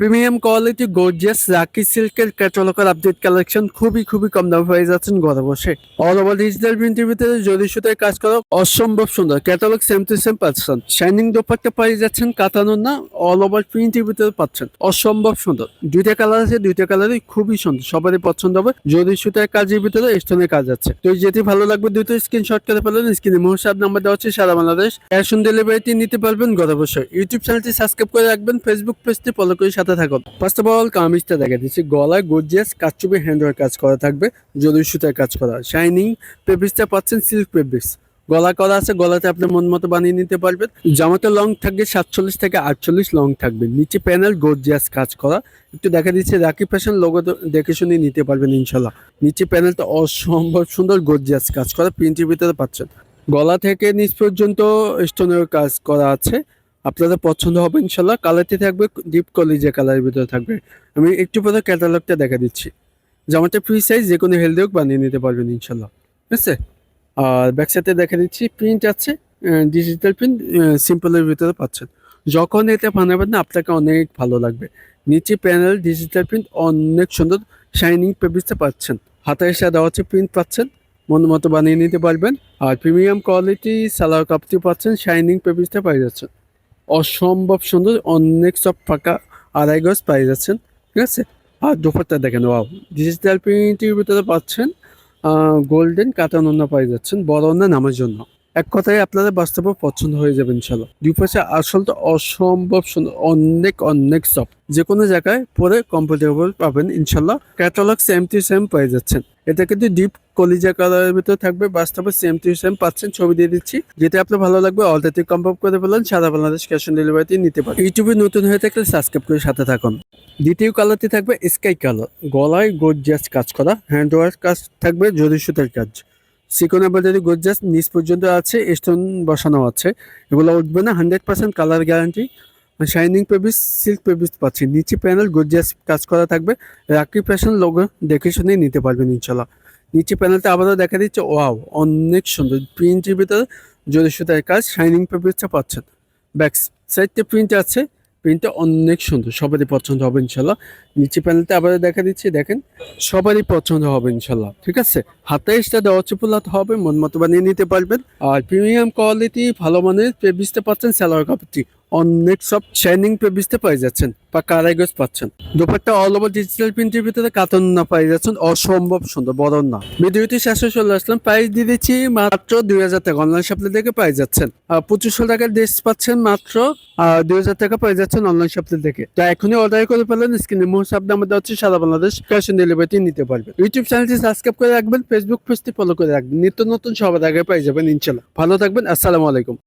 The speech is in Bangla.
প্রিমিয়াম কোয়ালিটি, গর্জিয়াস, রাকি সিল্কের ক্যাটালগার আপডেট কালেকশন খুবই খুবই কম দামে পেয়ে যাচ্ছেন ঘরে বসে। অল ওভার ডিজিটাল প্রিন্টের ভিতরে জরি সুতায় কাজ করা অসম্ভব সুন্দর। ক্যাটালগ সেম টু সেম পাচ্ছেন। শাইনিং দোপাট্টা পেয়ে যাচ্ছেন কাতানোর না অল ওভার প্রিন্টের ভিতরে পাচ্ছেন। অসম্ভব সুন্দর। দুইটা কালার আছে, দুইটা কালারই খুবই সুন্দর। সবারই পছন্দ হবে। জরি সুতায় কাজের ভিতরে স্টোনের কাজ আছে। তো যেটি ভালো লাগবে দুটো স্ক্রিনশট করে ফেলেন। স্ক্রিনে মোহসাব নাম্বার দেওয়া হচ্ছে, সারা বাংলাদেশ। ক্যাশ অন ডেলিভারিটি নিতে পারবেন ঘরে বসে। ইউটিউব চ্যানেলটি সাবস্ক্রাইব করে রাখবেন। ফেসবুক পেজটি ফলো করে সাথে থাকুন ফার্স্ট অফ অল কামিজটা দেখা দিচ্ছি। গলায় গর্জিয়াস কাচুপি হ্যান্ডওয়ার কাজ করা থাকবে জরি সুতার কাজ করা শাইনিং পেপিসটা পাচ্ছেন সিল্ক পেপিস গলা করা আছে, গলাতে আপনি মন মতো বানিয়ে নিতে পারবেন। জামাতে লং থাকবে, সাতচল্লিশ থেকে আটচল্লিশ লং থাকবে। নিচে প্যানেল গর্জিয়াস কাজ করা। একটু দেখা দিচ্ছে রাকি ফ্যাশন লোগো দেখে শুনে নিতে পারবেন ইনশাল্লাহ। নিচে প্যানেলটা অসম্ভব সুন্দর গর্জিয়াস কাজ করা। প্রিন্টের ভিতরে পাচ্ছেন। গলা থেকে নিচ পর্যন্ত স্টোনের কাজ করা আছে। আপনাদের পছন্দ হবে ইনশাল্লাহ। কালারটি থাকবে ডিপ কলিজে কালারের ভিতরে থাকবে। আমি একটু পরে ক্যাটালগটা দেখা দিচ্ছি। জামাটা ফ্রি সাইজ যে কোনো হেলদি হোক বানিয়ে নিতে পারবেন ইনশাল্লাহ। ঠিক আছে? আর ব্যাক সাইডে দেখা দিচ্ছি প্রিন্ট আছে ডিজিটাল প্রিন্ট সিম্পলের ভিতরে পাচ্ছেন। যখন এটা বানাবেন না, আপনাকে অনেক ভালো লাগবে। নিচে প্যানেল ডিজিটাল প্রিন্ট অনেক সুন্দর শাইনিং পেপিসটা পাচ্ছেন। হাতের সাথে দেওয়া হচ্ছে প্রিন্ট পাচ্ছেন, মন মতো বানিয়ে নিতে পারবেন। আর প্রিমিয়াম কোয়ালিটি সালোয়ার কাপটি পাচ্ছেন শাইনিং পেপিসটা পাই যাচ্ছেন। অসম্ভব সুন্দর, অনেক সব ফাঁকা, আড়াই গজ পাই যাচ্ছেন ঠিক আছে? আর দুপুরটা দেখেন, ওয়াও ডিজিটাল প্রিন্টের ভিতরে পাচ্ছেন গোল্ডেন কাতান অন্য পাই যাচ্ছেন, বড় অন্য নামের জন্য। এক কথায় আপনাদের বাস্তবে পছন্দ হয়ে যাবে ইনশাল্লাহ দুই পাশে আসলটা অসম্ভব অনেক অনেক সব যে কোনো জায়গায় পরে কমফোর্টেবল পাবেন ইনশাল্লাহ ক্যাটালগ সেম টু সেম পেয়ে যাচ্ছেন। এটা কিন্তু ডিপ কলিজা কালারের ভিতরে থাকবে, বাস্তবে সেম টু সেম পাচ্ছেন, ছবি দিয়ে দিচ্ছি। যেটা আপনার ভালো লাগবে অলরেডি কনফার্ম করে ফেলেন সারা বাংলাদেশ ক্যাশ অন ডেলিভারিতে নিতে পারেন। ইউটিউবে নতুন হয়ে থাকলে সাবস্ক্রাইব করে সাথে থাকুন। দ্বিতীয় কালারটি থাকবে স্কাই কালার গলায় গোর্জিয়াস কাজ করা হ্যান্ড ওয়ার্ক কাজ থাকবে জরি সুতার কাজ। সিকোন এম্ব্রয়ডারি গোর্জিয়াস নিচ পর্যন্ত আছে স্টোন বসানো আছে, এগুলো উঠবে না hundred percent colour guarantee shining পেবিস silk পেবিস পাচ্ছি। নিচে প্যানেল গোর্জিয়াস কাজ করা থাকবে। রাকি ফ্যাশন লোগো দেখে শুনে নিতে পারবেন ইনশাল্লাহ নিচে প্যানেলটা আবারও দেখা দিচ্ছে ওয়াও অনেক সুন্দর। প্রিন্টের ভিতরে জরি কাজ শাইনিং পেপিসটা পাচ্ছেন। ব্যাক সাইডটা প্রিন্ট আছে। প্রিন্টটা অনেক সুন্দর। সবারই পছন্দ হবে ইনশাল্লাহ। নিচে প্যানেলটা আবার দেখা দিচ্ছি, দেখেন। সবারই পছন্দ হবে ইনশাল্লাহ, ঠিক আছে? হাতে এসটা দেওয়া হবে, মন মতো বানিয়ে নিতে পারবেন। আর প্রিমিয়াম কোয়ালিটি ভালো মানের বুঝতে পাচ্ছেন স্যালোয়ার কাপড়টি অনেক সব শাইনিং পেবিসতে পেয়ে যাচ্ছেন, বা কারাইগজ পাচ্ছেন। দুপারটা অল ওভার ডিজিটাল প্রিন্টের ভিতরে কাতন না পেয়ে যাচ্ছেন, অসম্ভব সুন্দর বড় না। ভিডিওটি শেষে চলে আসলাম প্রাইস দিয়ে দিচ্ছি মাত্র দুই হাজার টাকা। অনলাইন শপে থেকে পাই যাচ্ছেন। পঁচিশশো টাকার ড্রেস পাচ্ছেন মাত্র দুই হাজার টাকা পেয়ে যাচ্ছেন অনলাইন শপ থেকে তো এখনই অর্ডার করে ফেলেন স্ক্রিনে মোহ শব্দ আমাদের হচ্ছে সারা বাংলাদেশ ক্যাশ অন ডেলিভারি নিতে পারবেন। ইউটিউব চ্যানেলটি সাবস্ক্রাইব করে রাখবেন ফেসবুক পেজটি ফলো করে রাখবেন। নিত্য নতুন সবার আগে পেয়ে যাবেন ইনশাল্লাহ ভালো থাকবেন, আসসালামু আলাইকুম।